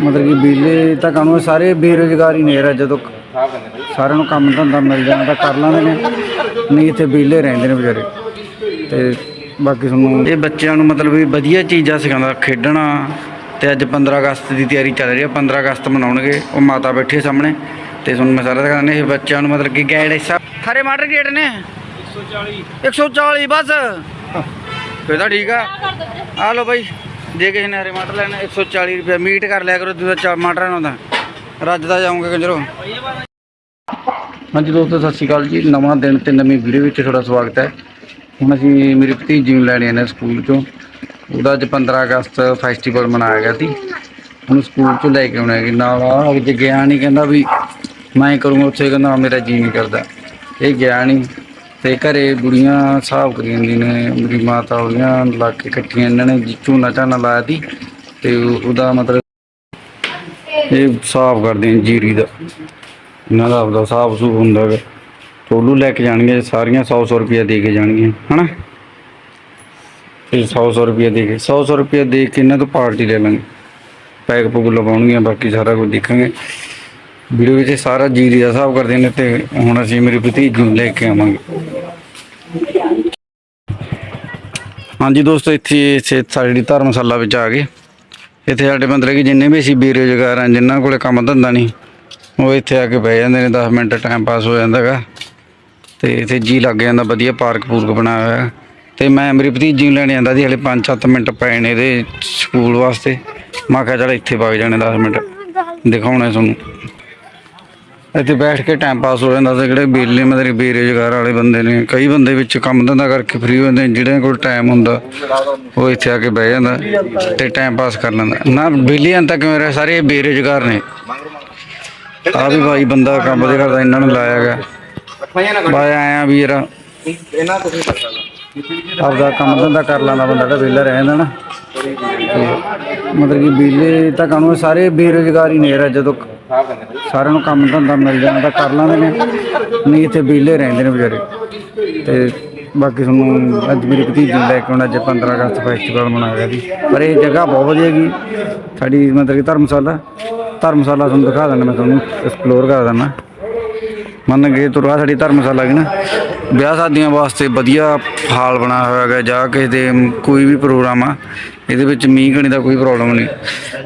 ਮਤਲਬ ਕਿ ਬਿਜਲੀ ਤਾਂ ਕਾਨੂੰਨ ਸਾਰੇ ਬੇਰੁਜ਼ਗਾਰ ਹੀ ਨੇ ਰਾਜ ਜਦੋਂ ਸਾਰਿਆਂ ਨੂੰ ਕੰਮ ਧੰਦਾ ਮਿਲ ਜਾਣਾ ਤਾਂ ਕਰ ਲੈਂਦੇ ਨੇ। ਨਹੀਂ ਇੱਥੇ ਵਿਹਲੇ ਰਹਿੰਦੇ ਨੇ ਵਿਚਾਰੇ। ਤੇ ਬਾਕੀ ਤੁਹਾਨੂੰ ਇਹ ਬੱਚਿਆਂ ਨੂੰ ਮਤਲਬ ਵੀ ਵਧੀਆ ਚੀਜ਼ਾਂ ਸਿਖਾਉਂਦਾ ਖੇਡਣਾ। ਤੇ ਅੱਜ 15 ਅਗਸਤ ਦੀ ਤਿਆਰੀ ਚੱਲ ਰਹੀ ਹੈ 15 ਅਗਸਤ ਮਨਾਉਣਗੇ ਉਹ ਮਾਤਾ ਬੈਠੀ ਸਾਹਮਣੇ। ਤੇ ਤੁਹਾਨੂੰ ਮੈਂ ਸਾਰਾ ਦਿਖਾਉਂਦਾ ਇਹ ਬੱਚਿਆਂ ਨੂੰ ਮਤਲਬ ਕਿ ਗਾਈਡ ਐਸਾ ਖਰੇ ਮਾਟਰ ਗੇਟ ਨੇ? 140 140 ਬਸ। ਫੇਰ ਤਾਂ ਠੀਕ ਆ। ਆ ਲਓ ਬਾਈ। ਜੇ ਕਿਸੇ ਨੇ ਹਰੇ ਮਟਰ ਲੈਣਾ 140 ਰੁਪਏ ਮੀਟ ਕਰ ਲਿਆ ਕਰੋ ਦੂਜਾ ਚਾ ਨੂੰ ਤਾਂ ਰੱਜ ਜਾਉਂਗੇ ਕੰਜਰੋ। ਹਾਂਜੀ ਦੋਸਤੋ, ਸਤਿ ਸ਼੍ਰੀ ਅਕਾਲ ਜੀ। ਨਵਾਂ ਦਿਨ ਤੇ ਨਵੀਂ ਵੀਡੀਓ ਵਿੱਚ ਤੁਹਾਡਾ ਸਵਾਗਤ ਹੈ। ਹੁਣ ਅਸੀਂ ਮੇਰੀ ਭਤੀਜੀ ਨੂੰ ਲੈਣੇ ਨੇ ਸਕੂਲ ਚੋਂ। ਉਹਦਾ ਅੱਜ 15 ਅਗਸਤ ਫੈਸਟੀਵਲ ਮਨਾਇਆ ਗਿਆ ਸੀ। ਉਹਨੂੰ ਸਕੂਲ ਚੋਂ ਲੈ ਕੇ ਆਉਣਾ ਹੈ। ਨਾਲ ਆ, ਅੱਜ ਗਿਆ ਨਹੀਂ ਕਹਿੰਦਾ ਵੀ ਮੈਂ ਕਰੂੰਗਾ, ਉੱਥੇ ਕਹਿੰਦਾ, ਮੇਰਾ ਜੀ ਨਹੀਂ ਕਰਦਾ। ਇਹ ਗਿਆ ਨਹੀਂ ਤੇ ਘਰੇ ਬੁੜੀਆਂ ਹਿਸਾਬ ਕਰੀ ਜਾਂਦੀ ਨੇ, ਮੇਰੀ ਮਾਤਾ ਉਹਦੀਆਂ ਲਾ ਕੇ ਇਕੱਠੀਆਂ ਇਹਨਾਂ ਨੇ ਝੋਨਾ ਝਾਨਾ ਲਾਇਆ ਸੀ ਤੇ ਉਹਦਾ ਮਤਲਬ ਇਹ ਹਿਸਾਬ ਕਰਦੇ ਨੇ ਜੀਰੀ ਦਾ। ਇਹਨਾਂ ਦਾ ਆਪਦਾ ਸਾਫ਼ ਸੂਬ ਹੁੰਦਾ ਹੈ ਟੋਲੂ ਲੈ ਕੇ ਜਾਣਗੇ, ਸਾਰੀਆਂ 100 100 ਰੁਪਏ ਦੇ ਕੇ ਜਾਣਗੀਆਂ, ਹਨਾ? ਇਹ 100 100 ਰੁਪਏ ਦੇ ਕੇ 100 100 ਰੁਪਏ ਦੇ ਕੇ ਇਹਨਾਂ ਤੋਂ ਪਾਰਟੀ ਲੈ ਲਾਂਗੇ। ਪੈਗ ਪੁਗ ਲਵਾਉਣਗੀਆਂ, ਬਾਕੀ ਸਾਰਾ ਕੁਝ ਦੇਖਾਂਗੇ। ਵੀਡੀਓ ਵਿੱਚ ਸਾਰਾ ਜੀਰੀ ਦਾ ਹਿਸਾਬ ਕਰਦੇ ਨੇ ਤੇ ਹੁਣ ਅਸੀਂ ਮੇਰੀ ਭਤੀਜੀ ਨੂੰ ਲੈ ਕੇ ਆਵਾਂਗੇ। ਹਾਂਜੀ ਦੋਸਤੋ, ਇੱਥੇ ਸਾਡੀ ਧਰਮਸ਼ਾਲਾ ਵਿੱਚ ਆ ਗਏ। ਇੱਥੇ ਸਾਡੇ ਮਤਲਬ ਕਿ ਜਿੰਨੇ ਵੀ ਅਸੀਂ ਬੇਰੁਜ਼ਗਾਰ ਹਾਂ ਜਿਨ੍ਹਾਂ ਕੋਲੇ ਕੰਮ ਧੰਦਾ ਨਹੀਂ, ਉਹ ਇੱਥੇ ਆ ਕੇ ਬਹਿ ਜਾਂਦੇ ਨੇ 10 ਮਿੰਟ ਟਾਈਮ ਪਾਸ ਹੋ ਜਾਂਦਾ ਹੈਗਾ। ਤੇ ਇੱਥੇ ਜੀ ਲੱਗ ਜਾਂਦਾ, ਵਧੀਆ ਪਾਰਕ ਪੂਰਕ ਬਣਾਇਆ ਹੋਇਆ। ਹੈ। ਤੇ ਮੈਂ ਮੇਰੀ ਭਤੀਜੀ ਨੂੰ ਲੈਣ ਜਾਂਦਾ ਸੀ, ਹਲੇ 5-7 ਮਿੰਟ ਪਏ ਨੇ ਇਹਦੇ ਸਕੂਲ ਵਾਸਤੇ। ਮੈਂ ਕਿਹਾ ਚਲ ਇੱਥੇ ਵਗ ਜਾਣੇ 10 ਮਿੰਟ, ਦਿਖਾਉਣਾ ਤੁਹਾਨੂੰ। ਇੱਥੇ ਬੈਠ ਕੇ ਟਾਈਮ ਪਾਸ ਹੋ ਜਾਂਦਾ ਤੇ ਜਿਹੜੇ ਬੇਲੇ ਮਤਲਬ ਬੇਰੁਜ਼ਗਾਰ ਵਾਲੇ ਬੰਦੇ ਨੇ, ਕਈ ਬੰਦੇ ਵਿੱਚ ਕੰਮ ਧੰਦਾ ਕਰਕੇ ਫ੍ਰੀ ਹੁੰਦੇ ਨੇ, ਜਿਹਨਾਂ ਕੋਲ ਟਾਈਮ ਹੁੰਦਾ, ਉਹ ਇੱਥੇ ਆ ਕੇ ਬਹਿ ਜਾਂਦਾ ਤੇ ਟਾਈਮ ਪਾਸ ਕਰ ਲੈਂਦਾ। ਨਾ ਬੇਲੀਆਂ ਤੱਕ ਮੇਰੇ ਸਾਰੇ ਬੇਰੁਜ਼ਗਾਰ ਨੇ। ਆ ਵੀ ਭਾਈ ਬੰਦਾ ਕੰਮ ਦੇ ਕਰਦਾ, ਇਹਨਾਂ ਨੂੰ ਲਾਇਆ ਗਿਆ। ਬਾਈ ਆਇਆ ਵੀਰ। ਇਹਨਾਂ ਤੁਸੀਂ ਕਰ ਆਪਦਾ ਕੰਮ ਧੰਦਾ ਕਰ ਲੈਂਦਾ ਬੰਦਾ ਤਾਂ ਵਿਹਲਾ ਰਹਿ ਜਾਂਦਾ ਨਾ। ਤੇ ਮਤਲਬ ਕਿ ਵਿਹਲੇ ਤਾਂ ਕਾਨੂੰਨ ਸਾਰੇ ਬੇਰੁਜ਼ਗਾਰ ਹੀ ਨੇ ਰਾਜ ਜਦੋਂ ਸਾਰਿਆਂ ਨੂੰ ਕੰਮ ਧੰਦਾ ਮਿਲ ਜਾਣਾ ਤਾਂ ਕਰ ਲੈਂਦੇ ਨੇ। ਨਹੀਂ, ਇੱਥੇ ਵਿਹਲੇ ਰਹਿੰਦੇ ਨੇ ਵਿਚਾਰੇ। ਤੇ ਬਾਕੀ ਤੁਹਾਨੂੰ ਅੱਜ ਮੇਰੀ ਭਤੀਜੀ ਨੂੰ ਲੈ ਕੇ ਆਉਣਾ, ਅੱਜ 15 ਅਗਸਤ ਫੈਸਟੀਵਲ ਮਨਾਇਆ ਗਿਆ ਜੀ। ਪਰ ਇਹ ਜਗ੍ਹਾ ਬਹੁਤ ਵਧੀਆ ਹੈਗੀ। ਸਾਡੀ ਮਤਲਬ ਕਿ ਧਰਮਸ਼ਾਲਾ ਧਰਮਸ਼ਾਲਾ ਤੁਹਾਨੂੰ ਦਿਖਾ ਦਿੰਦਾ ਮੈਂ ਤੁਹਾਨੂੰ ਐਕਸਪਲੋਰ ਕਰ ਦਿੰਦਾ। ਮੰਨ ਕੇ ਤੁਰਾ ਸਾਡੀ ਧਰਮਸ਼ਾਲਾ ਹੈਗੀ ਨਾ। ਵਿਆਹ ਸ਼ਾਦੀਆਂ ਵਾਸਤੇ ਵਧੀਆ ਹਾਲ ਬਣਾਇਆ ਹੋਇਆ ਹੈਗਾ, ਜਾਂ ਕਿਸੇ ਦੇ ਕੋਈ ਵੀ ਪ੍ਰੋਗਰਾਮ ਆ, ਇਹਦੇ ਵਿੱਚ ਮੀਂਹ ਕਣੀ ਦਾ ਕੋਈ ਪ੍ਰੋਬਲਮ ਨਹੀਂ।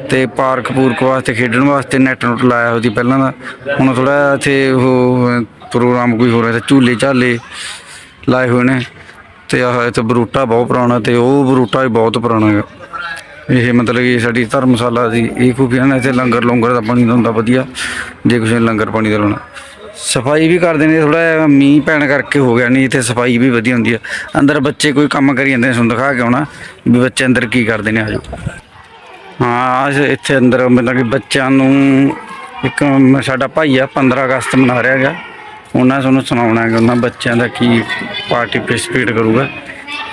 ਤੇ ਪਾਰਕ ਪੂਰਕ ਵਾਸਤੇ, ਖੇਡਣ ਵਾਸਤੇ ਨੈਟ ਨੁੱਟ ਲਾਇਆ ਹੋਇਆ ਸੀ ਪਹਿਲਾਂ ਦਾ। ਹੁਣ ਥੋੜਾ ਇੱਥੇ ਉਹ, ਪ੍ਰੋਗਰਾਮ ਕੋਈ ਹੋ ਰਿਹਾ ਤੇ ਝੂਲੇ ਝਾਲੇ ਲਾਏ ਹੋਏ ਨੇ। ਤੇ ਆਹ ਇੱਥੇ ਬਰੂਟਾ ਬਹੁਤ ਪੁਰਾਣਾ ਤੇ ਉਹ ਬਰੂਟਾ ਵੀ ਬਹੁਤ ਪੁਰਾਣਾ ਹੈਗਾ। ਇਹ ਮਤਲਬ ਕਿ ਸਾਡੀ ਧਰਮਸ਼ਾਲਾ ਦੀ ਇਹ ਖੂਬੀਆਂ ਨੇ ਇੱਥੇ ਲੰਗਰ ਲੰਗਰ ਦਾ ਪਾਣੀ ਦਾ ਹੁੰਦਾ ਵਧੀਆ। ਜੇ ਕਿਸੇ ਨੇ ਲੰਗਰ ਪਾਣੀ ਦਾ ਲਾਉਣਾ। ਸਫ਼ਾਈ ਵੀ ਕਰਦੇ ਨੇ ਥੋੜਾ ਮੀਂਹ ਪੈਣ ਕਰਕੇ ਹੋ ਗਿਆ ਨਹੀਂ ਇੱਥੇ ਸਫ਼ਾਈ ਵੀ ਵਧੀਆ ਹੁੰਦੀ ਆ। ਅੰਦਰ ਬੱਚੇ ਕੋਈ ਕੰਮ ਕਰੀ ਜਾਂਦੇ ਨੇ, ਤੁਹਾਨੂੰ ਦਿਖਾ ਕੇ ਆਉਣਾ ਵੀ ਬੱਚੇ ਅੰਦਰ ਕੀ ਕਰਦੇ ਨੇ ਆਜੋ ਹਾਂ ਇੱਥੇ ਅੰਦਰ ਮਤਲਬ ਕਿ ਬੱਚਿਆਂ ਨੂੰ ਇੱਕ ਸਾਡਾ ਭਾਈ ਆ 15 ਅਗਸਤ ਮਨਾ ਰਿਹਾ ਹੈਗਾ। ਉਹਨਾਂ ਤੁਹਾਨੂੰ ਸੁਣਾਉਣਾ ਕਿ ਉਹਨਾਂ ਬੱਚਿਆਂ ਦਾ ਕੀ ਪਾਰਟੀ ਪਾਰਟਿਸਿਪੇਟ ਕਰੂਗਾ।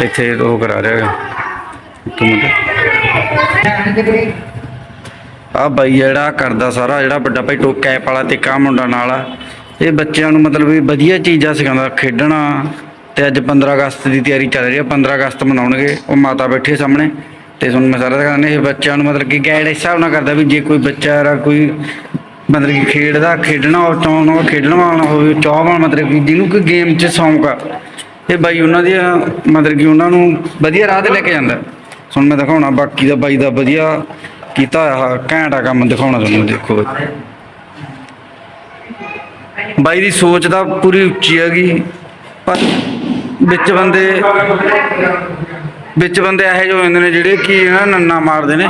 ਇੱਥੇ ਉਹ ਕਰਾ ਰਿਹਾ ਹੈਗਾ। ਇੱਕ ਮਿੰਟ। ਆ ਬਾਈ ਜਿਹੜਾ ਕਰਦਾ ਸਾਰਾ, ਜਿਹੜਾ ਵੱਡਾ ਭਾਈ ਟੋ ਕੈਪ ਵਾਲਾ ਤੇ ਕਾ ਮੁੰਡਾ ਨਾਲ ਆ। ਇਹ ਬੱਚਿਆਂ ਨੂੰ ਮਤਲਬ ਵੀ ਵਧੀਆ ਚੀਜ਼ਾਂ ਸਿਖਾਉਂਦਾ, ਖੇਡਣਾ। ਤੇ ਅੱਜ 15 ਅਗਸਤ ਦੀ ਤਿਆਰੀ ਚੱਲ ਰਹੀ ਹੈ 15 ਅਗਸਤ ਮਨਾਉਣਗੇ, ਉਹ ਮਾਤਾ ਬੈਠੇ ਸਾਹਮਣੇ। ਤੇ ਤੁਹਾਨੂੰ ਮੈਂ ਸਾਰਾ ਦਿਖਾਉਂਦਾ, ਇਹ ਬੱਚਿਆਂ ਨੂੰ ਮਤਲਬ ਕਿ ਗਾਈਡ ਇਸ ਹਿਸਾਬ ਨਾਲ ਕਰਦਾ ਵੀ ਜੇ ਕੋਈ ਬੱਚਾ ਯਾਰ ਕੋਈ ਮਤਲਬ ਕਿ ਖੇਡਦਾ, ਖੇਡਣਾ ਉਹ ਚਾਹੁੰਦਾ ਉਹ ਖੇਡਣ ਵਾਲਾ ਹੋਵੇ ਚਾਹਵਾਨ ਮਤਲਬ ਕਿ ਜਿਹਨੂੰ ਕੋਈ ਗੇਮ 'ਚ ਸ਼ੌਂਕ ਆ। ਇਹ ਬਾਈ ਉਹਨਾਂ ਦੀ ਮਤਲਬ ਕਿ ਉਹਨਾਂ ਨੂੰ ਵਧੀਆ ਰਾਹ ਤੇ ਲੈ ਕੇ ਜਾਂਦਾ। ਹੁਣ ਮੈਂ ਦਿਖਾਉਣਾ, ਬਾਕੀ ਦਾ ਬਾਈ ਦਾ ਵਧੀਆ ਕੀਤਾ ਆ, ਘੈਂਟਾ ਕੰਮ ਦਿਖਾਉਣਾ ਤੁਹਾਨੂੰ, ਦੇਖੋ। ਬਾਈ ਦੀ ਸੋਚ ਤਾਂ ਪੂਰੀ ਉੱਚੀ ਹੈਗੀ, ਪਰ ਵਿੱਚ ਬੰਦੇ ਵਿੱਚ ਬੰਦੇ ਇਹੋ ਜਿਹੇ ਹੋ ਜਾਂਦੇ ਨੇ ਜਿਹੜੇ ਕਿ ਨਾ ਨੰਨਾ ਮਾਰਦੇ ਨੇ,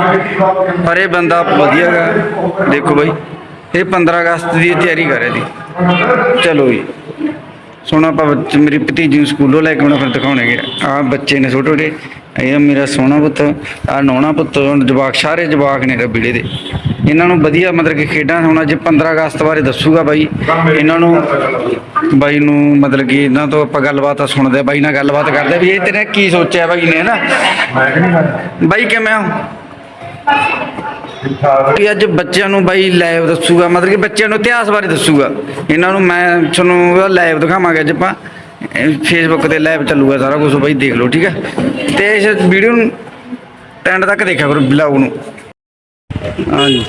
ਪਰ ਇਹ ਬੰਦਾ ਵਧੀਆ ਹੈਗਾ। ਦੇਖੋ ਬਾਈ, ਇਹ 15 ਅਗਸਤ ਦੀ ਤਿਆਰੀ ਕਰ ਰਿਹਾ ਚਲੋ ਜੀ ਸੋਨਾ ਆਪਾਂ ਬੱਚ- ਮੇਰੀ ਭਤੀਜੀ ਨੂੰ ਸਕੂਲੋਂ ਲੈ ਕੇ ਆਉਣਾ, ਫਿਰ ਦਿਖਾਉਣਗੇ ਆ। ਬੱਚੇ ਨੇ ਛੋਟੇ ਛੋਟੇ ਇਹ ਮੇਰਾ ਸੋਹਣਾ ਪੁੱਤ ਆ ਨੋਣਾ ਪੁੱਤ ਜਵਾਕ ਸਾਰੇ ਜਵਾਕ ਨੇ ਰਬੀੜੇ ਦੇ। ਇਹਨਾਂ ਨੂੰ ਵਧੀਆ ਮਤਲਬ ਕਿ ਖੇਡਾਂ ਹੁਣ ਅੱਜ 15 ਅਗਸਤ ਬਾਰੇ ਦੱਸੂਗਾ ਬਾਈ ਇਹਨਾਂ ਨੂੰ ਬਾਈ ਨੂੰ ਮਤਲਬ ਕਿ ਇਹਨਾਂ ਤੋਂ ਆਪਾਂ ਗੱਲਬਾਤ ਸੁਣਦੇ ਆ, ਬਾਈ ਨਾਲ ਗੱਲਬਾਤ ਕਰਦੇ ਆ ਵੀ ਇਹ ਤੇਰੇ ਕੀ ਸੋਚਿਆ ਬਾਈ ਨੇ ਨਾ ਬਾਈ ਕਿਵੇਂ ਹੋ? ਕਿ ਅੱਜ ਬੱਚਿਆਂ ਨੂੰ ਬਾਈ ਲਾਈਵ ਦੱਸੂਗਾ ਮਤਲਬ ਕਿ ਬੱਚਿਆਂ ਨੂੰ ਇਤਿਹਾਸ ਬਾਰੇ ਦੱਸੂਗਾ। ਇਹਨਾਂ ਨੂੰ ਮੈਂ ਤੁਹਾਨੂੰ ਲਾਈਵ ਦਿਖਾਵਾਂਗੇ ਅੱਜ ਆਪਾਂ। ਫੇਸਬੁੱਕ ਤੇ ਲਾਈਵ ਚੱਲੂਗਾ ਸਾਰਾ ਕੁਝ ਬਾਈ ਦੇਖ ਲਓ ਠੀਕ ਹੈ? ਤੇ ਇਸ ਵੀਡੀਓ ਨੂੰ ਐਂਡ ਤੱਕ ਦੇਖਿਆ ਕਰੋ ਬਲੌਗ ਨੂੰ। ਅਹ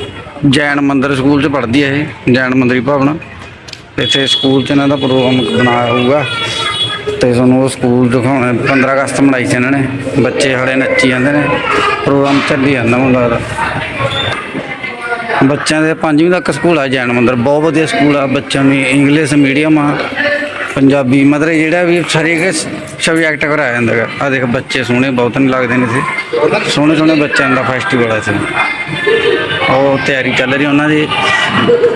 ਜੈਨ ਮੰਦਿਰ ਸਕੂਲ ਚ ਪੜ੍ਹਦੀ ਹੈ ਇਹ ਜੈਨ ਮੰਦਰੀ ਭਵਨ। ਇੱਥੇ ਸਕੂਲ ਚ ਇਹਨਾਂ ਦਾ ਪ੍ਰੋਗਰਾਮ ਬਣਾਇਆ ਹੋਊਗਾ। ਤੇ ਤੁਹਾਨੂੰ ਉਹ ਸਕੂਲ ਦਿਖਾਉਣਾ 15 ਅਗਸਤ ਮਨਾਈ ਸੀ ਇਹਨਾਂ ਨੇ। ਬੱਚੇ ਹਲੇ ਨੱਚੀ ਜਾਂਦੇ ਨੇ ਪ੍ਰੋਗਰਾਮ ਚੱਲੀ ਜਾਂਦਾ ਮੈਨੂੰ ਲੱਗਦਾ ਬੱਚਿਆਂ ਦੇ ਪੰਜਵੀਂ ਤੱਕ ਸਕੂਲ ਆ ਜੈਨ ਮੰਦਿਰ ਬਹੁਤ ਵਧੀਆ ਸਕੂਲ ਆ। ਬੱਚਿਆਂ ਨੂੰ ਇੰਗਲਿਸ਼ ਮੀਡੀਅਮ ਆ। ਪੰਜਾਬੀ ਮਤਲਬ ਜਿਹੜਾ ਵੀ ਹਰੇਕ ਸਬਜੈਕਟ ਕਰਾਇਆ ਜਾਂਦਾ ਗਾ। ਆ ਦੇਖ ਬੱਚੇ ਸੋਹਣੇ ਬਹੁਤ ਨਹੀਂ ਲੱਗਦੇ ਨੇ ਇੱਥੇ ਸੋਹਣੇ ਸੋਹਣੇ ਬੱਚਿਆਂ ਦਾ ਫੈਸਟੀਵਲ ਆ ਇੱਥੇ। ਉਹ ਤਿਆਰੀ ਚੱਲ ਰਹੀ ਉਹਨਾਂ ਦੀ।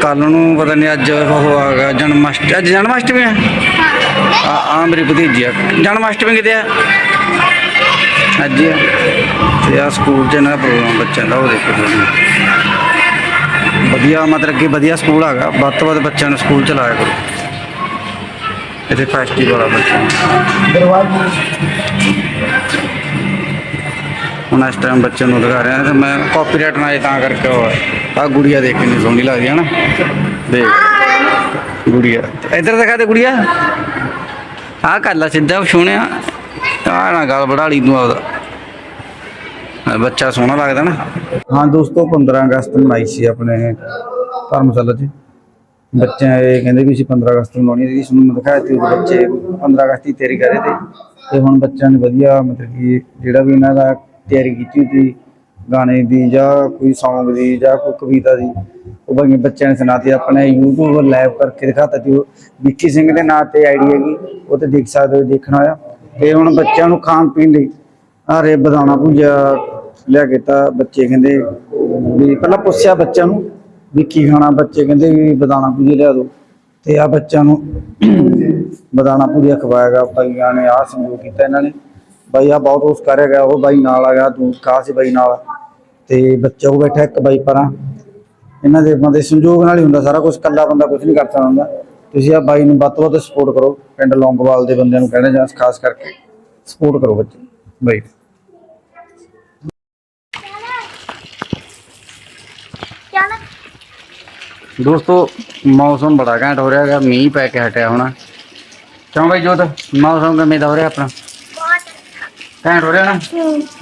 ਕੱਲ ਨੂੰ ਪਤਾ ਨਹੀਂ ਅੱਜ ਉਹ ਆਗਾ ਜਨਮ ਅਸ਼ਟਮੀ ਅੱਜ ਜਨਮ ਅਸ਼ਟਮੀ ਆ ਆ ਮੇਰੀ ਭਤੀਜੀ ਆ। ਜਨਮ ਅਸ਼ਟਮੀ ਕਿਤੇ ਆ? ਅੱਜ ਹੀ ਤੇ ਆ ਸਕੂਲ ਚ ਦਾ ਪ੍ਰੋਗਰਾਮ ਬੱਚਿਆਂ ਦਾ ਉਹ ਦੇਖੋ ਤੁਸੀਂ। ਵਧੀਆ ਮਤਲਬ ਕਿ ਵਧੀਆ ਸਕੂਲ ਹੈਗਾ ਵੱਧ ਤੋਂ ਵੱਧ ਬੱਚਿਆਂ ਨੂੰ ਸਕੂਲ ਚ ਲਾਇਆ ਕਰੋ। ਇੱਥੇ ਫੈਸਟੀਵਲ ਆ ਬੱਚਿਆਂ ਹੁਣ ਇਸ ਟਾਈਮ ਬੱਚਿਆਂ ਨੂੰ ਦਿਖਾ ਰਿਹਾ, ਤੇ ਮੈਂ ਕਾਪੀਰਾਈਟ ਨਾ ਆਏ ਤਾਂ ਕਰਕੇ ਉਹ ਆ ਗੁੜੀਆ ਦੇਖ ਕੇ ਨਹੀਂ ਸੋਹਣੀ ਲੱਗਦੀ ਹੈ ਨਾ। ਦੇਖ, ਗੁੜੀਆ। ਇੱਧਰ ਦਿਖਾ ਦੇ ਗੁੜੀਆ। ਆ ਕਰ ਲਾ ਸਿੱਧਾ ਸੋਹਣਿਆ। ਆ ਨਾ ਗੱਲ ਬੜਾਲੀ ਤੂੰ ਆਪਦਾ। ਬੱਚਾ ਸੋਹਣਾ ਲੱਗਦਾ ਨਾ। ਹਾਂ ਦੋਸਤੋ 15 ਅਗਸਤ ਮਨਾਈ ਸੀ ਆਪਣੇ ਧਰਮਸ਼ਾਲਾ 'ਚ। ਬੱਚਿਆਂ ਇਹ ਕਹਿੰਦੇ ਵੀ ਅਸੀਂ 15 ਅਗਸਤ ਨੂੰ ਮਨਾਉਣੀ ਸੀ ਸਾਨੂੰ ਦਿਖਾਇਆ ਤੇ ਉਹਦੇ ਬੱਚੇ 15 ਅਗਸਤ ਦੀ ਤਿਆਰੀ ਕਰ ਰਹੇ ਤੇ ਤੇ ਹੁਣ ਬੱਚਿਆਂ ਨੇ ਵਧੀਆ ਮਤਲਬ ਕਿ ਜਿਹੜਾ ਵੀ ਇਹਨਾਂ ਦਾ ਤਿਆਰੀ ਕੀਤੀ ਸੀ, ਗਾਣੇ ਦੀ ਜਾਂ ਕੋਈ Song ਦੀ ਜਾਂ ਕੋਈ ਕਵਿਤਾ ਦੀ, ਉਹ ਬਾਕੀ ਬੱਚਿਆਂ ਨੇ ਸੁਣਾਤੀ, ਆਪਣੇ YouTube ਲਾਈਵ ਕਰਕੇ ਦਿਖਾਤਾ ਸੀ ਉਹ ਵਿੱਕੀ ਸਿੰਘ ਦੇ ਨਾਂ ਤੇ ਆਈਡੀ ਹੈਗੀ, ਉਹ ਤੇ ਦੇਖ ਸਕਦੇ ਹੋ, ਦੇਖਣਾ ਹੋਇਆ ਤੇ ਹੁਣ ਬੱਚਿਆਂ ਨੂੰ ਖਾਣ ਪੀਣ ਲਈ ਆਰੇ ਬਦਾਣਾ ਭੁਜਿਆ ਲਿਆ ਕੇ ਤਾਂ ਬੱਚੇ, ਕਹਿੰਦੇ ਵੀ ਪਹਿਲਾਂ ਪੁੱਛਿਆ ਬੱਚਿਆਂ ਨੂੰ ਵੀ ਕੀ ਖਾਣਾ ਬੱਚੇ ਕਹਿੰਦੇ ਵੀ ਬਦਾਣਾ ਭੁਜੀਆ ਲਿਆ ਦਿਓ। ਤੇ ਆ ਬੱਚਿਆਂ ਨੂੰ ਬਦਾਣਾ ਭੁਜੀਆ ਖਵਾਇਆਗਾ ਭਾਈਆਂ ਨੇ ਆਹ ਸੰਯੋਗ ਕੀਤਾ ਇਹਨਾਂ ਨੇ। ਬਾਈ ਆ ਬਹੁਤ ਉਸ ਕਰਿਆ ਗਿਆ ਉਹ ਬਾਈ ਨਾਲ ਆ ਗਿਆ ਤੂੰ ਕਾ ਸੀ ਬਾਈ ਨਾਲ। ਤੇ ਬੱਚਾ ਉਹ ਬੈਠਾ ਇੱਕ ਬਾਈ ਪਰਾਂ। ਇਹਨਾਂ ਦੇ ਬੰਦੇ ਸੰਯੋਗ ਨਾਲ ਹੀ ਹੁੰਦਾ, ਸਾਰਾ ਕੁਝ ਇਕੱਲਾ ਬੰਦਾ ਕੁਝ ਨਹੀਂ ਕਰ ਸਕਦਾ ਹੁੰਦਾ। ਤੁਸੀਂ ਆ ਬਾਈ ਨੂੰ ਵੱਧ ਤੋਂ ਵੱਧ ਸਪੋਰਟ ਕਰੋ, ਪਿੰਡ ਲੌਂਗਵਾਲ ਦੇ ਬੰਦਿਆਂ ਨੂੰ ਕਹਿਣਾ ਜਾਂ ਖਾਸ ਕਰਕੇ ਸਪੋਰਟ ਕਰੋ ਬੱਚੇ, ਬਾਈ ਚੱਲ ਦੋਸਤੋ, ਮੌਸਮ ਬੜਾ ਘੈਂਟ ਹੋ ਰਿਹਾ ਹੈਗਾ, ਮੀਂਹ ਪੈ ਕੇ ਹਟਿਆ ਹੋਣਾ। ਕਿਉਂ ਬਈ ਜੋਤ? ਮੌਸਮ ਕਿਵੇਂ ਦਾ ਹੋ ਰਿਹਾ ਆਪਣਾ? ਬਹੁਤ ਘੈਂਟ ਹੋ ਰਿਹਾ ਨਾ?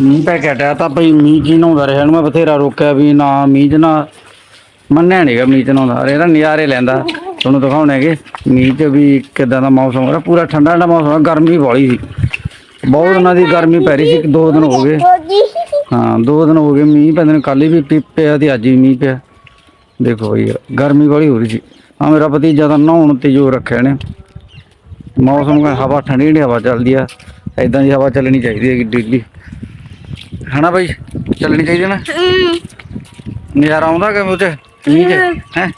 ਮੀਂਹ ਪੈ ਕੇ ਹਟਿਆ, ਤਾਂ ਬਈ ਮੀਂਹ ਜੀ ਨਹਾਉਂਦਾ ਰਿਹਾ? ਇਹਨੂੰ ਮੈਂ ਬਥੇਰਾ ਰੋਕਿਆ ਵੀ ਨਾ ਮੀਂਹ ਚ ਨਾ ਮੰਨਿਆ ਨਹੀਂਗਾ ਮੀਂਹ ਚ ਨਹਾਉਂਦਾ। ਅਰੇ ਇਹਦਾ ਨਜ਼ਾਰੇ ਲੈਂਦਾ। ਤੁਹਾਨੂੰ ਦਿਖਾਉਣੇ ਹੈਗੇ, ਮੀਂਹ ਚ ਵੀ ਕਿਦਾਂ ਦਾ ਮੌਸਮ ਹੋ ਰਿਹਾ। ਪੂਰਾ ਠੰਡਾ ਠੰਡਾ ਮੌਸਮ ਹੈ ਗਰਮੀ ਵਾਲੀ ਸੀ। ਬਹੁਤ ਉਹਨਾਂ ਦੀ ਗਰਮੀ ਪੈ ਰਹੀ ਸੀ ਦੋ ਦਿਨ ਹੋ ਗਏ। ਹਾਂ, ਦੋ ਦਿਨ ਹੋ ਗਏ ਮੀਂਹ ਪੈਂਦੇ ਨੇ। ਕੱਲ ਵੀ ਪੀ- ਪਿਆ ਤੇ ਅੱਜ ਵੀ ਮੀਂਹ ਪਿਆ। ਦੇਖੋ ਬਈ, ਗਰਮੀ ਵਾਲੀ ਹੋ ਰਹੀ ਸੀ। ਆ ਮੇਰਾ ਭਤੀਜਾ ਤਾਂ ਨਹਾਉਣ ਤੇ ਜ਼ੋਰ ਰੱਖਿਆ ਨੇ। ਮੌਸਮ ਦਾ ਹਵਾ ਠੰਡੀ ਠੰਡੀ ਹਵਾ ਚੱਲਦੀ ਆ। ਐਦਾਂ ਦੀ ਹਵਾ ਚੱਲਣੀ ਚਾਹੀਦੀ ਹੈ ਡੇਲੀ। ਹਨਾ ਬਈ? ਚੱਲਣੀ ਚਾਹੀਦੀ ਨਾ? ਨਜ਼ਾਰਾ ਆਉਂਦਾ ਕਿ ਉਹ ਚ ਮੀਂਹ ਚ? ਹੈ?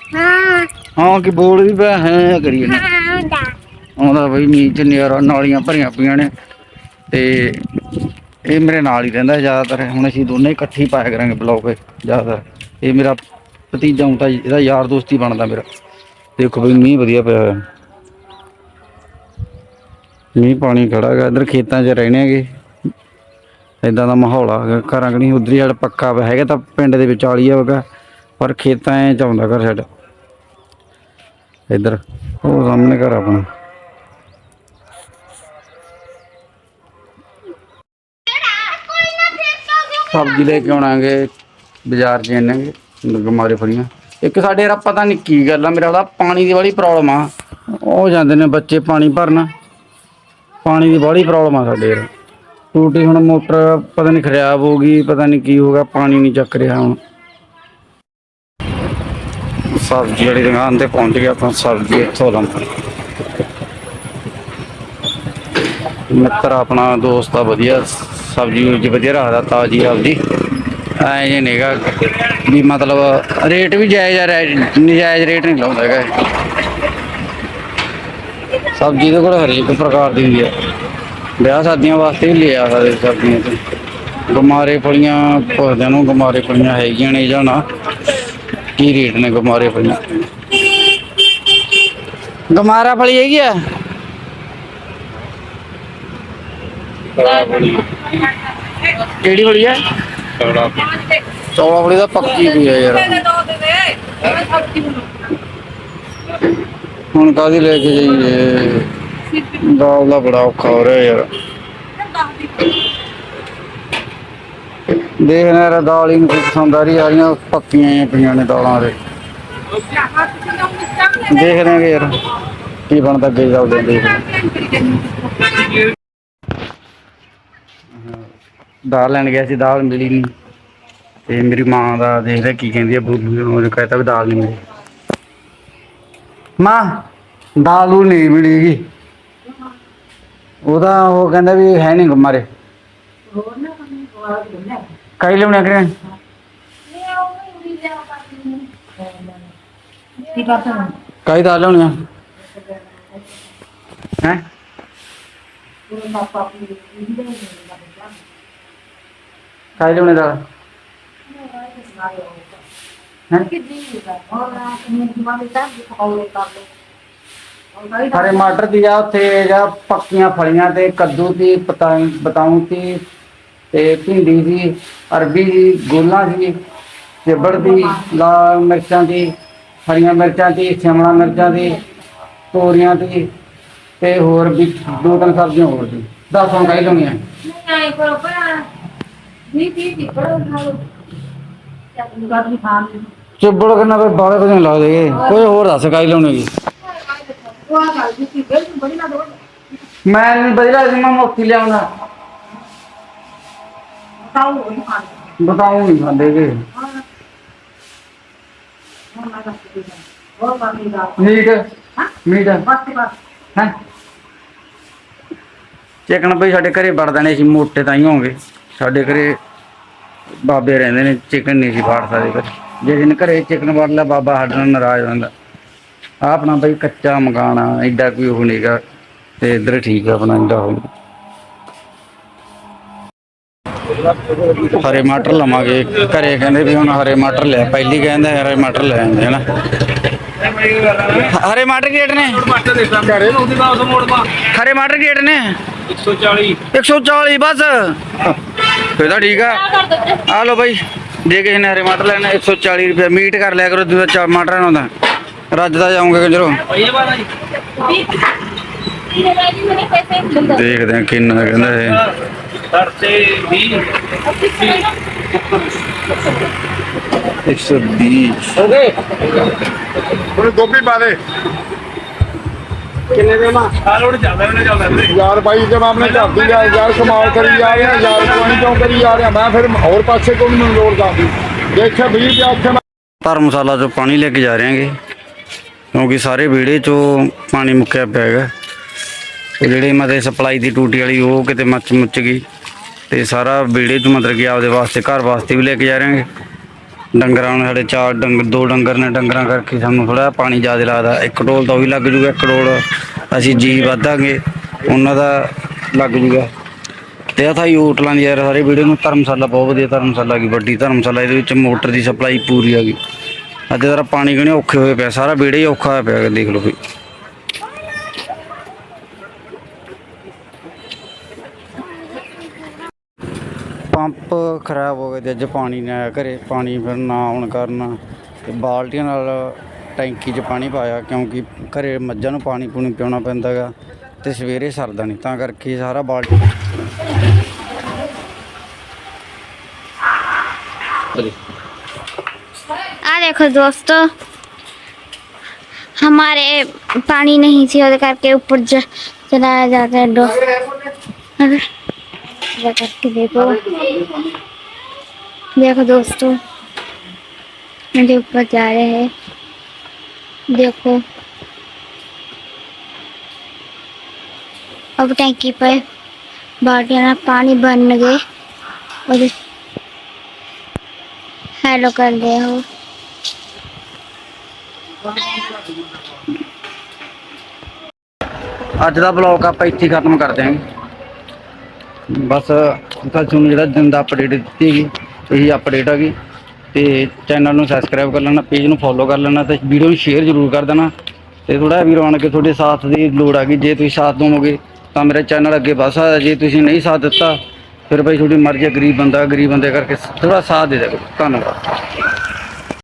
ਹਾਂ, ਕਿ ਬੋਲ ਵੀ ਪਿਆ, ਹੈ ਕਰੀਏ ਨਾ ਆਉਂਦਾ ਬਈ ਮੀਂਹ ਚ, ਨਜ਼ਾਰਾ, ਨਾਲੀਆਂ ਭਰੀਆਂ ਪਈਆਂ ਨੇ। ਤੇ ਇਹ ਮੇਰੇ ਨਾਲ ਹੀ ਰਹਿੰਦਾ ਜ਼ਿਆਦਾਤਰ। ਹੁਣ ਅਸੀਂ ਦੋਨੇ ਇਕੱਠੇ ਪਾਇਆ ਕਰਾਂਗੇ ਬਲੌਗ, ਜ਼ਿਆਦਾਤਰ। ਇਹ ਮੇਰਾ ਭਤੀਜਾ ਹੁਣ ਤਾਂ ਇਹਦਾ ਯਾਰ ਦੋਸਤੀ ਬਣਦਾ ਮੇਰਾ। ਦੇਖੋ ਬਈ ਮੀਂਹ ਵਧੀਆ ਪਿਆ ਹੋਇਆ। ਮੀਂਹ ਪਾਣੀ ਖੜਾ ਹੈਗਾ ਇਧਰ ਖੇਤਾਂ 'ਚ ਰਹਿਣੇ ਹੈਗੇ। ਇਦਾਂ ਦਾ ਮਾਹੌਲ ਆ। ਘਰਾਂ ਕਣੀ ਉਧਰ ਸਾਡਾ ਪੱਕਾ ਹੈਗਾ ਤਾਂ ਪਿੰਡ ਦੇ ਵਿਚਾਲੀ ਹੈਗਾ ਪਰ ਖੇਤਾਂ 'ਚ ਆਉਂਦਾ ਘਰ ਸਾਡਾ। ਇਧਰ ਉਹ ਸਾਹਮਣੇ ਘਰ ਆਪਣਾ। ਸਬਜ਼ੀ ਲੈ ਕੇ ਆਉਣਾਗੇ ਬਾਜ਼ਾਰ ਜਾਣਾਂਗੇ ਗਮਾਰੇ ਫੜੀਆਂ। ਇੱਕ ਸਾਡੇ ਯਾਰ ਪਤਾ ਨਹੀਂ ਕੀ ਗੱਲ ਆ, ਮੇਰਾ ਉਹਦਾ ਪਾਣੀ ਦੀ ਬੜੀ ਪ੍ਰੋਬਲਮ ਆ। ਉਹ ਜਾਂਦੇ ਨੇ ਬੱਚੇ ਪਾਣੀ ਭਰਨ। ਪਾਣੀ ਦੀ ਬੜੀ ਪ੍ਰੋਬਲਮ ਆ ਸਾਡੇ ਯਾਰ। ਟੂਟੀ ਹੁਣ ਮੋਟਰ ਪਤਾ ਨਹੀਂ ਖਰਾਬ ਹੋ ਗਈ, ਪਤਾ ਨਹੀਂ ਕੀ ਹੋ ਪਾਣੀ ਨਹੀਂ ਚੱਕ ਰਿਹਾ ਹੁਣ। ਸਬਜ਼ੀ ਵਾਲੀ ਦੁਕਾਨ ਤੇ ਪਹੁੰਚ ਗਿਆ ਆਪਾਂ ਸਬਜ਼ੀ ਇੱਥੋਂ ਲੰਪਰ ਮਿੱਤਰ ਆਪਣਾ ਦੋਸਤ ਆ, ਵਧੀਆ। ਸਬਜ਼ੀ ਜੀ ਵਧੀਆ ਰੱਖਦਾ, ਤਾਜੀ ਆਪਦੀ ਐ ਜੇ ਨੇਗਾ ਵੀ ਮਤਲਬ ਰੇਟ ਵੀ ਜਾਇਜ਼ ਆ ਰੈ- ਨਜਾਇਜ਼ ਰੇਟ ਨਹੀਂ ਲਾਉਂਦਾ ਹੈਗਾ ਇਹ। ਸਬਜ਼ੀ ਦੇ ਕੋਲ ਹਰੇਕ ਪ੍ਰਕਾਰ ਦੀ ਹੁੰਦੀ ਆ। ਵਿਆਹ ਸ਼ਾਦੀਆਂ ਵਾਸਤੇ ਵੀ ਲਿਆ ਸਕਦੇ ਸਬਜ਼ੀਆਂ ਤੇ। ਗਮਾਰੇ ਫਲੀਆਂ, ਪੁੱਛਦੇ ਨੂੰ ਗਮਾਰੇ ਫਲੀਆਂ ਹੈਗੀਆਂ ਨੇ ਜਾਂ ਨਾ, ਕੀ ਰੇਟ ਨੇ ਗਮਾਰੇ ਫਲੀਆਂ? ਗਮਾਰਾ ਫਲੀ ਹੈਗੀ ਆ? ਕਿਹੜੀ ਫਲੀ ਆ? ਚੌਲਾ ਫਲੀ ਦਾ ਪੱਕੀ ਵੀ ਆ ਯਾਰ। ਹੁਣ ਕਾਦੀ ਲੈ ਕੇ ਜਾਈਏ? ਦਾਲ ਦਾ ਬੜਾ ਔਖਾ ਹੋ ਰਿਹਾ ਯਾਰ। ਦੇਖਦੇ ਯਾਰ ਦਾਲ ਹੀ ਨਹੀਂ ਪਸੰਦ ਆ ਰਹੀ। ਆ ਰਹੀਆਂ ਪੱਕੀਆਂ ਹੀ ਪਈਆਂ ਨੇ ਦਾਲਾਂ ਦੇ। ਦੇਖਦੇ ਹਾਂ ਯਾਰ ਕੀ ਬਣਦਾ ਅੱਗੇ ਚੱਲਦੇ ਹਾਂ ਦੇਖਦੇ ਹਾਂ। ਦਾਲ ਲੈਣ ਗਿਆ ਸੀ, ਦਾਲ ਮਿਲੀ ਨਹੀਂ ਤੇ ਮੇਰੀ ਮਾਂ ਦਾ ਦੇਖਦਾ ਕੀ ਕਹਿੰਦੀ ਆ ਬੋਲੂ ਉਹਨੇ ਕਹਿਤਾ ਵੀ ਦਾਲ ਨਹੀਂ ਮਿਲੀ। ਮਾਂ, ਦਾਲ ਉਹ ਨਹੀਂ ਮਿਲੀਗੀ। ਉਹਦਾ ਉਹ ਕਹਿੰਦਾ ਵੀ ਹੈ ਨਹੀਂ ਮਾਰੇ। ਕਾਈ ਲਿਆਉਣਾ ਕਰੇ ਕਾਈ ਦਾਲ ਲਿਆਉਣੀ ਆ? ਹੈ? ਕਾਈ ਲਿਆਉਣੀ ਦਾਲ ਹੈ ਹਰੇ ਮਟਰ ਦੀ ਆ ਉੱਥੇ ਜਾਂ ਪੱਕੀਆਂ ਫਲੀਆਂ ਤੇ ਕੱਦੂ ਦੀ ਪਤਾ ਬਤਾਉਂ ਦੀ ਤੇ ਭਿੰਡੀ ਦੀ, ਅਰਬੀ ਦੀ, ਗੋਲਾਂ ਦੀ ਚਿਬੜ ਦੀ, ਲਾਲ ਮਿਰਚਾਂ ਦੀ, ਹਰੀਆਂ ਮਿਰਚਾਂ ਦੀ, ਸ਼ਿਮਲਾ ਮਿਰਚਾਂ ਦੀ, ਤੋਰੀਆਂ ਦੀ ਤੇ ਹੋਰ ਵੀ ਦੋ ਤਿੰਨ ਸਬਜ਼ੀਆਂ ਹੋਰ ਦੀ। ਦਸ ਹੁਣ ਕਾਈ ਲਾਉਣੀਆਂ? ਚਿਬੜ ਕਰਨਾ ਕੋਈ ਬਾਲੇ ਕੁਝ ਨਹੀਂ ਲੱਗਦੇ ਕੋਈ ਹੋਰ ਦੱਸ ਕਾਈ ਲਾਉਣੀ ਹੈਗੀ? ਮੈਂ ਨਹੀਂ ਬਦਲਾ ਜੀ ਮੈਂ ਮੁੱਕੀ ਲਿਆਉਂਦਾ। ਬਤਾਉ ਨਹੀਂ ਖਾਂਦੇ ਕਿ ਮੀਟ। ਮੀਟ। ਹੈ? ਚਿਕਨ ਭਈ ਸਾਡੇ ਘਰੇ ਵੜ ਦੇਣੇ ਸੀ ਮੋਟੇ ਤਾਂ ਹੀ ਹੋਣਗੇ। ਸਾਡੇ ਘਰੇ ਬਾਬੇ ਰਹਿੰਦੇ ਨੇ ਚਿਕਨ ਨਹੀਂ ਸੀ ਫਾੜ ਸਕਦੇ ਘਰੇ। ਜੇ ਦਿਨ ਘਰੇ ਚਿਕਨ ਵੜ ਲਿਆ ਬਾਬਾ ਸਾਡੇ ਨਾਲ ਨਾਰਾਜ਼ ਹੋ ਜਾਂਦਾ ਆਪਣਾ ਬਈ ਕੱਚਾ ਮਕਾਨ ਐਡਾ ਕੋਈ ਉਹ ਨਹੀਂਗਾ ਤੇ ਇੱਧਰ ਠੀਕ ਆ ਆਪਣਾ ਐਡਾ ਉਹ ਹਰੇ ਮਟਰ ਲਵਾਂਗੇ। ਘਰੇ ਕਹਿੰਦੇ ਵੀ ਹੁਣ ਹਰੇ ਮਟਰ ਲੈ ਪਹਿਲੀ ਕਹਿੰਦਾ ਹਰੇ ਮਟਰ ਲੈ ਆਂਦੇ ਹਨਾ ਹਰੇ ਮਟਰ ਕੀ ਰੇਟ ਨੇ ਹਰੇ ਮਟਰ ਕੀ ਰੇਟ ਨੇ 140 140 ਬਸ। ਫੇਰ ਤਾਂ ਠੀਕ ਆ। ਆ ਲਓ ਬਾਈ ਜੇ ਕਿਸੇ ਨੇ ਹਰੇ ਮਟਰ ਲੈਣਾ 140 ਰੁਪਏ ਮੀਟ ਕਰ ਲਿਆ ਕਰੋ ਦੂਜਾ ਚਾ ਮਟਰ ਨਾ ਹੁੰਦਾ ਰੱਜਦਾ ਜਾਉਂਗੇ ਕੰਜਰੋ। ਪਈਏ ਬਾਦਾ ਜੀ। ਦੇਖਦੇ ਆ ਕਿੰਨਾ ਕਹਿੰਦਾ ਇਹ। ਸਰਤੇ 20 120 ਹੋ ਗਏ। ਉਹਨੇ ਗੋਭੀ ਪਾ ਦੇ। ਕਿੰਨੇ ਦੇ ਮਾ? ਆ ਲੋੜ ਚੱਲਦਾ ਉਹਨੇ ਚੱਲਦਾ ਵੀਰੇ ਯਾਰ ਬਾਈ ਜਦ ਆਪਣੇ ਘਰ ਦੀ ਯਾਰ ਯਾਰ ਕਮਾਲ ਕਰੀ ਜਾ ਰਿਹਾ। ਯਾਰ ਕੋਈ ਕਿਉਂ ਕਰੀ ਜਾ ਰਿਹਾ? ਮੈਂ ਫਿਰ ਹੋਰ ਪਾਸੇ ਕੋਈ ਮੈਨੂੰ ਲੋੜ ਜਾਂਦੀ ਦੇਖਿਆ 20 ਰੁਪਏ ਉੱਥੇ ਮੈਂ ਧਰਮਸ਼ਾਲਾ ਚੋਂ ਪਾਣੀ ਲੈ ਕੇ ਜਾ ਰਹੇ ਹਾਂਗੇ ਕਿਉਂਕਿ ਸਾਰੇ ਵਿਹੜੇ ਚੋਂ ਪਾਣੀ ਮੁੱਕਿਆ ਪਿਆ ਹੈਗਾ। ਤੇ ਜਿਹੜੇ ਮਤੇ ਸਪਲਾਈ ਦੀ ਟੂਟੀ ਵਾਲੀ ਉਹ ਕਿਤੇ ਮੱਚ ਮੁੱਚ ਗਈ। ਤੇ ਸਾਰਾ ਵਿਹੜੇ ਚੋਂ ਮਤਲਬ ਕਿ ਆਪਦੇ ਵਾਸਤੇ ਘਰ ਵਾਸਤੇ ਵੀ ਲੈ ਕੇ ਜਾ ਰਹੇ ਹਾਂਗੇ ਡੰਗਰਾਂ ਨੂੰ ਸਾਡੇ ਚਾਰ ਡੰਗਰ ਦੋ ਡੰਗਰ ਨੇ ਡੰਗਰਾਂ ਕਰਕੇ ਸਾਨੂੰ ਥੋੜਾ ਪਾਣੀ ਜ਼ਿਆਦਾ ਲੱਗਦਾ। ਇੱਕ ਡੋਲ ਤਾਂ ਉਹ ਵੀ ਲੱਗ ਜੂਗਾ, ਇੱਕ ਡੋਲ ਅਸੀਂ ਜੀ ਵਾਧਾਂਗੇ, ਉਹਨਾਂ ਦਾ ਲੱਗ ਜੂਗਾ। ਤੇ ਆ ਥਾਈ ਹੋਟਲਾਂ ਦੀ ਯਾਰ, ਸਾਰੇ ਵੀਡੀਓ ਨੂੰ ਧਰਮਸ਼ਾਲਾ, ਬਹੁਤ ਵਧੀਆ ਧਰਮਸ਼ਾਲਾ ਕੀ ਵੱਡੀ ਧਰਮਸ਼ਾਲਾ, ਇਹਦੇ ਵਿੱਚ ਮੋਟਰ ਦੀ ਸਪਲਾਈ ਪੂਰੀ ਆ ਗਈ ਅੱਜ ਜਰਾ ਪਾਣੀ ਕਣੇ ਔਖੇ ਹੋਏ ਪਿਆ, ਸਾਰਾ ਵਿਹੜਾ ਹੀ ਔਖਾ ਹੋਇਆ ਪਿਆ, ਦੇਖ ਲਓ ਵੀ ਪੰਪ ਖਰਾਬ ਹੋ ਗਿਆ ਤੇ ਅੱਜ ਪਾਣੀ ਨਹੀਂ ਆਇਆ ਘਰੇ ਪਾਣੀ ਫਿਰ ਨਾ ਆਉਣ ਕਾਰਨ ਤੇ ਬਾਲਟੀਆਂ ਨਾਲ ਟੈਂਕੀ 'ਚ ਪਾਣੀ ਪਾਇਆ ਕਿਉਂਕਿ ਘਰੇ ਮੱਝਾਂ ਨੂੰ ਪਾਣੀ ਪੂਣੀ ਪਿਉਣਾ ਪੈਂਦਾ ਗਾ ਤੇ ਸਵੇਰੇ ਸਰਦਾ ਨਹੀਂ ਤਾਂ ਕਰਕੇ ਸਾਰਾ ਬਾਲਟੀ आ देखो दोस्तों हमारे पानी नहीं थी और करके ऊपर ज- चलाया जाता है डो अरे, जा करके देखो देखो दोस्तों मेरे ऊपर जा रहे हैं देखो अब टैंकी पर बाल्टियां में पानी भरन गए और हेलो कर रहे हो ਅੱਜ ਦਾ ਬਲੌਗ ਆਪਾਂ ਇੱਥੇ ਹੀ ਖਤਮ ਕਰ ਦਿਆਂਗੇ ਬਸ ਤੁਹਾਨੂੰ ਜਿਹੜਾ ਦਿਨ ਦਾ ਅਪਡੇਟ ਦਿੱਤੀ ਹੈਗੀ ਇਹੀ ਅਪਡੇਟ ਹੈਗੀ ਤੇ ਚੈਨਲ ਨੂੰ ਸਬਸਕ੍ਰਾਈਬ ਕਰ ਲੈਣਾ ਪੇਜ ਨੂੰ ਫੋਲੋ ਕਰ ਲੈਣਾ ਤੇ ਵੀਡੀਓ ਨੂੰ ਸ਼ੇਅਰ ਜ਼ਰੂਰ ਕਰ ਦੇਣਾ। ਤੇ ਥੋੜਾ ਵੀਰ ਬਣ ਕੇ ਤੁਹਾਡੇ ਸਾਥ ਦੀ ਲੋੜ ਆ ਗਈ, ਜੇ ਤੁਸੀਂ ਸਾਥ ਦੇਵੋਗੇ ਤਾਂ ਮੇਰਾ ਚੈਨਲ ਅੱਗੇ ਵਧ ਸਕਦਾ ਜੇ ਤੁਸੀਂ ਨਹੀਂ ਸਾਥ ਦਿੱਤਾ, ਫਿਰ ਭਾਈ ਤੁਹਾਡੀ ਮਰਜ਼ੀ ਗਰੀਬ ਬੰਦਾ, ਗਰੀਬ ਬੰਦੇ ਕਰਕੇ ਥੋੜਾ ਸਾਥ ਦੇ ਦਿਓ ਧੰਨਵਾਦ।